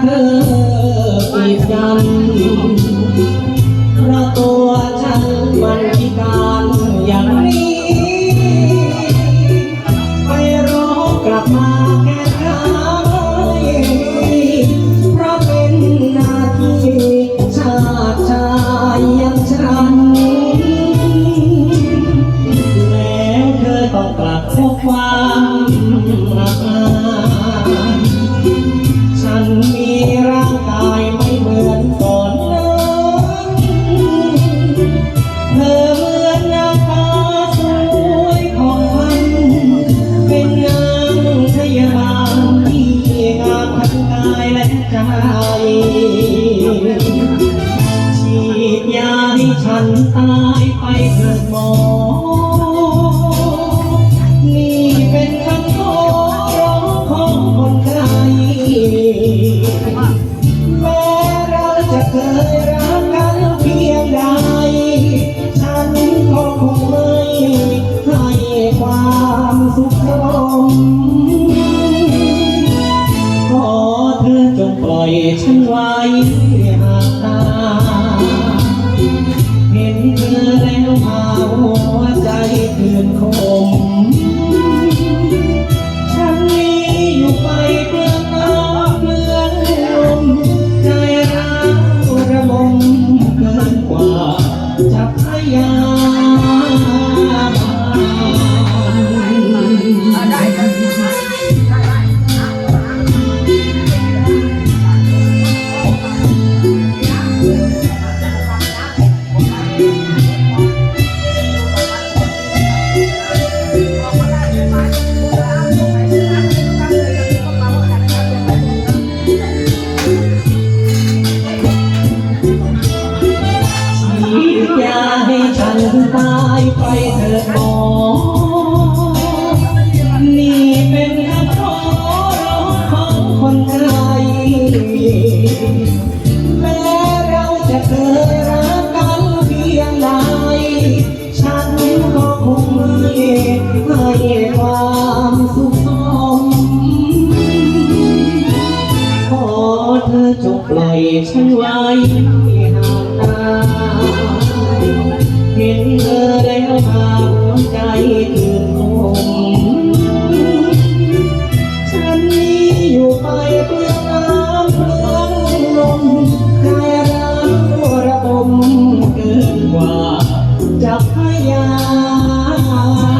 เธอกีดกันเพราะตัวฉันมันพิการอย่างนี้ ฉีดยาให้ฉันตายไปเถิดหมอ นี่เป็นคำขอร้องของคนไทยแม้เราจะเคยรักกันเพียงใด ฉันก็คงไม่ให้ความสุขลม อยฉันไว้หากตา เห็นเธอแล้วพาหัวใจเตือนคมฉันนี้อยู่ไปเปลืองน้ำเปลืองลมใจร้าวระบมเกินกว่าจะพยายา 你。 ปล่อยฉันไว้ห่างตา เห็นเธอแล้วพาหัวใจตื่นคงฉันนี้อยู่ไปเพื่อน้ำเพื่อลมใาร้าระบมเกินกว่าจะพยายาม